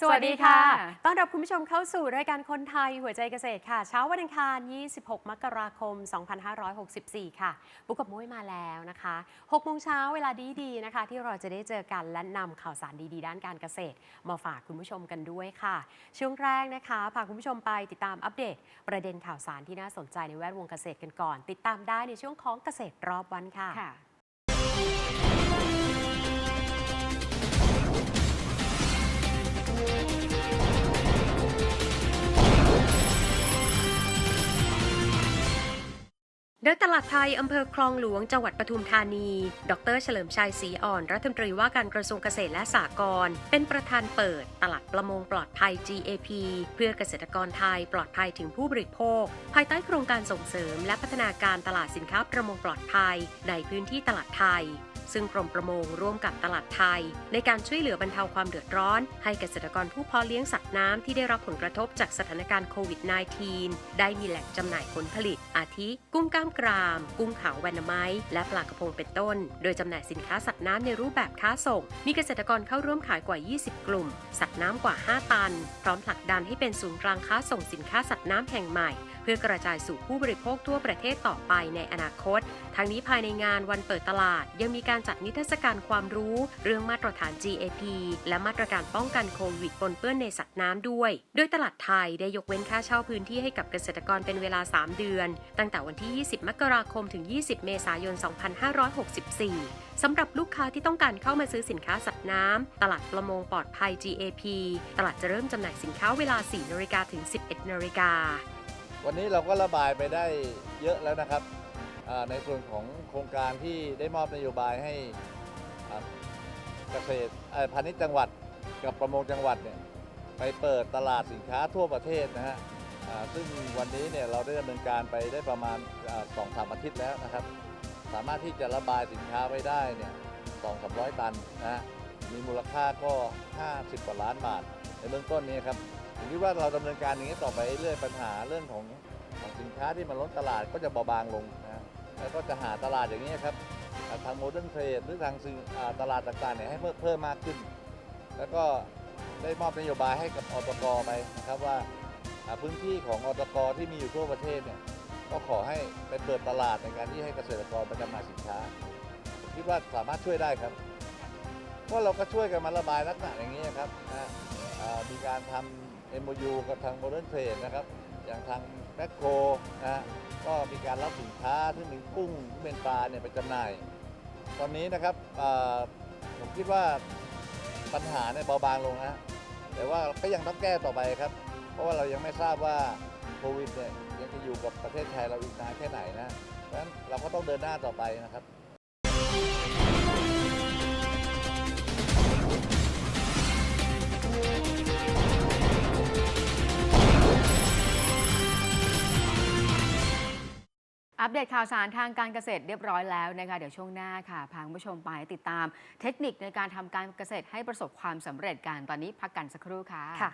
สวัสดีค่ะ ต้อนรับคุณผู้ชมเข้าสู่รายการคนไทยหัวใจเกษตรค่ะ เช้าวันอังคาร 26 มกราคม 2564 ค่ะ บุกกับมุ้ยมาแล้วนะคะ6โมงเช้าเวลาดีๆนะคะ ที่เราจะได้เจอกันและนำข่าวสารดีๆ ด้านการเกษตร มาฝากคุณผู้ชมกันด้วยค่ะ ช่วงแรกนะคะพาคุณผู้ชมไปติดตามอัปเดต ประเด็นข่าวสารที่น่าสนใจในแวดวงเกษตรกันก่อน ติดตามได้ในช่วงของเกษตรรอบวันค่ะ ดยตลาดไทยอำเภอคลองหลวง จังหวัดปทุมธานี ดร เฉลิมชัยศรีอ่อน รัฐมนตรีว่าการกระทรวงเกษตรและสหกรณ์ เป็นประธานเปิด ตลาดประมงปลอดภัย GAP เพื่อเกษตรกรไทยปลอดภัยถึงผู้บริโภค ภายใต้โครงการส่งเสริม และพัฒนาการตลาดสินค้าประมงปลอดภัย ในพื้นที่ตลาดไทยซึ่งกรมประมงร่วมกับตลาดไทย ในการช่วยเหลือบรรเทาความเดือดร้อน ให้เกษตรกรผู้เพาะเลี้ยงสัตว์น้ำที่ได้รับผลกระทบจากสถานการณ์โควิด -19 ได้มีแหล่งจำหน่ายผลผลิต อาทิกุ้งกล้ามกราม กุ้งขาวแวนาไม้และปลากระพงเป็นต้น โดยจำหน่ายสินค้าสัตว์น้ำในรูปแบบค้าส่ง มีเกษตรกรเข้าร่วมขายกว่า 20 กลุ่ม สัตว์น้ำกว่า 5 ตัน พร้อมผลักดันให้เป็นศูนย์กลางค้าส่งสินค้าสัตว์น้ำแห่งใหม่ พื่อกระจายสู่ผู้บริโภคทั่วประเทศต่อไปในอนาคต ทั้งนี้ภายในงานวันเปิดตลาด ยังมีการจัดนิทรรศการความรู้เรื่องมาตรฐาน GAP และมาตรการป้องกันโควิดปนเปื้อนในสัตว์น้ำด้วย โดยตลาดไทยได้ยกเว้นค่าเช่าพื้นที่ให้กับเกษตรกรเป็นเวลา 3 เดือน ตั้งแต่วันที่ 20 มกราคม ถึง 20 เมษายน 2564 สำหรับลูกค้าที่ต้องการเข้ามาซื้อสินค้าสัตว์น้ำ ตลาดประมงปลอดภัย GAP ตลาดจะเริ่มจำหน่ายสินค้าเวลา 4 นาฬิกาถึง 11 นาฬิกา วันนี้เราก็ระบายไปได้เยอะแล้วนะครับในส่วนของโครงการที่ได้มอบนโยบายให้เกษตรพาณิชย์จังหวัดกับประมงจังหวัดเนี่ยไปเปิดตลาดสินค้าทั่วประเทศนะฮะซึ่งวันนี้เนี่ยเราได้ดำเนินการไปได้ประมาณสองสามอาทิตย์แล้วนะครับ สามารถที่จะระบายสินค้าไว้ได้เนี่ยสองสามร้อยตันนะฮะมีมูลค่าก็ 50 กว่าล้านบาท ในเบื้องต้นนี้ครับ ผมคิดว่าเราดำเนินการอย่างนี้ต่อไปเรื่อยปัญหาเรื่องของของสินค้าที่มันล้นตลาดก็จะเบาบางลงนะฮะแล้วก็จะหาตลาดอย่างนี้ครับทางโมเดิร์นเทรดหรือทางสื่อตลาดต่างๆเนี่ยให้เพิ่มมากขึ้น แล้วก็ได้มอบนโยบายให้กับอตกไปนะครับว่าพื้นที่ของอตกที่มีอยู่ทั่วประเทศเนี่ยก็ขอให้ไปเปิดตลาดในการที่ให้เกษตรกรไปจำหน่ายสินค้าผมคิดว่าสามารถช่วยได้ครับก็เราก็ช่วยกันมาระบายลักษณะอย่างนี้ครับนะมีการทำ MOU กับทาง Modern Trade นะครับ อย่างทางแมคโครนะฮะก็มีการรับสินค้าที่เป็นกุ้งที่เป็นปลาเนี่ยไปจำหน่าย ตอนนี้นะครับอ่าผมคิดว่าปัญหาเนี่ยเบาบางลงนะแต่ว่าก็ยังต้องแก้ต่อไปครับ เพราะว่าเรายังไม่ทราบว่าโควิดเนี่ยยังจะอยู่กับประเทศไทยเราอีกนานแค่ไหนนะเพราะฉะนั้นเราก็ต้องเดินหน้าต่อไปนะครับ อัปเดตข่าวสารทางการเกษตรเรียบร้อยแล้วนะคะเดี๋ยวช่วงหน้าค่ะพาคุณผู้ชมไปติดตามเทคนิคในการทำการเกษตรให้ประสบความสำเร็จกันตอนนี้พักกันสักครู่ค่ะค่ะ